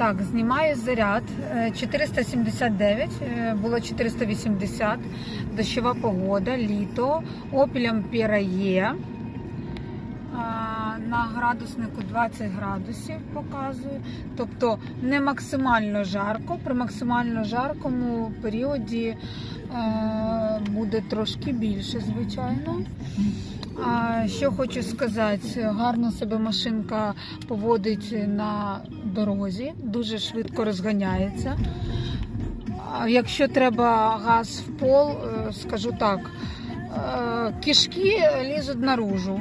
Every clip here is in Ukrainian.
Так, знімаю заряд. Е, 479, е, було 480, дощова погода, літо, Opel Ampera є. На градуснику 20 градусів показую. Тобто не максимально жарко. При максимально жаркому періоді е, буде трошки більше, звичайно. А, що хочу сказати, гарно себе машинка поводить на дорозі, дуже швидко розганяється. Якщо треба газ в пол, е, скажу так, е, кишки лізуть наружу.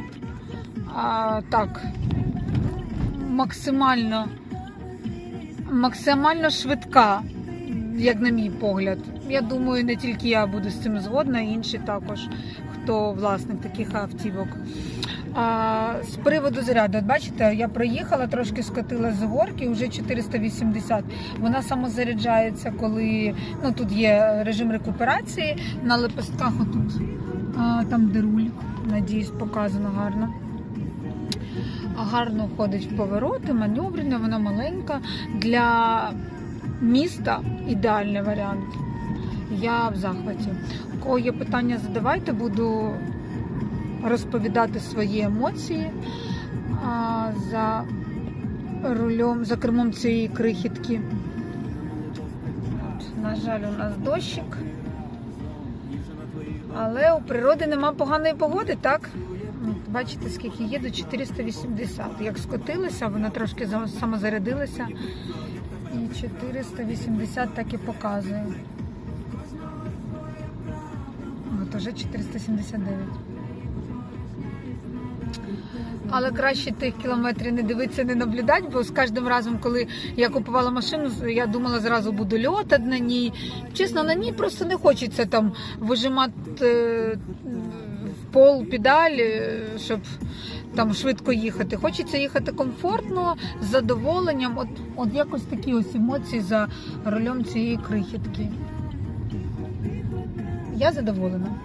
А, так, максимально, максимально швидка, як на мій погляд. Я думаю, не тільки я буду з цим згодна, інші також, хто власник таких автівок. А, з приводу заряду, от бачите, я проїхала, трошки скотила з горки, вже 480. Вона самозаряджається, коли ну, тут є режим рекуперації. На лепестках отут, а, там де руль, надіюсь, показано гарно. Гарно ходить в повороти, маневрена, вона маленька. Для міста ідеальний варіант. Я в захваті. У кого є питання, задавайте, буду розповідати свої емоції за рулем, за кермом цієї крихітки. На жаль, у нас дощик. Але у природи нема поганої погоди, так? Бачите, скільки їду? 480. Як скотилася, вона трошки за- самозарядилася. І 480 так і показує. От уже 479. Але краще тих кілометрів не дивитися, не наблюдати, бо з кожним разом, коли я купувала машину, я думала, зразу буду льотати на ній. Чесно, на ній просто не хочеться там вижимати е, пол педаль, е, щоб там швидко їхати. Хочеться їхати комфортно, з задоволенням. От, от якось такі ось емоції за рулем цієї крихітки. Я задоволена.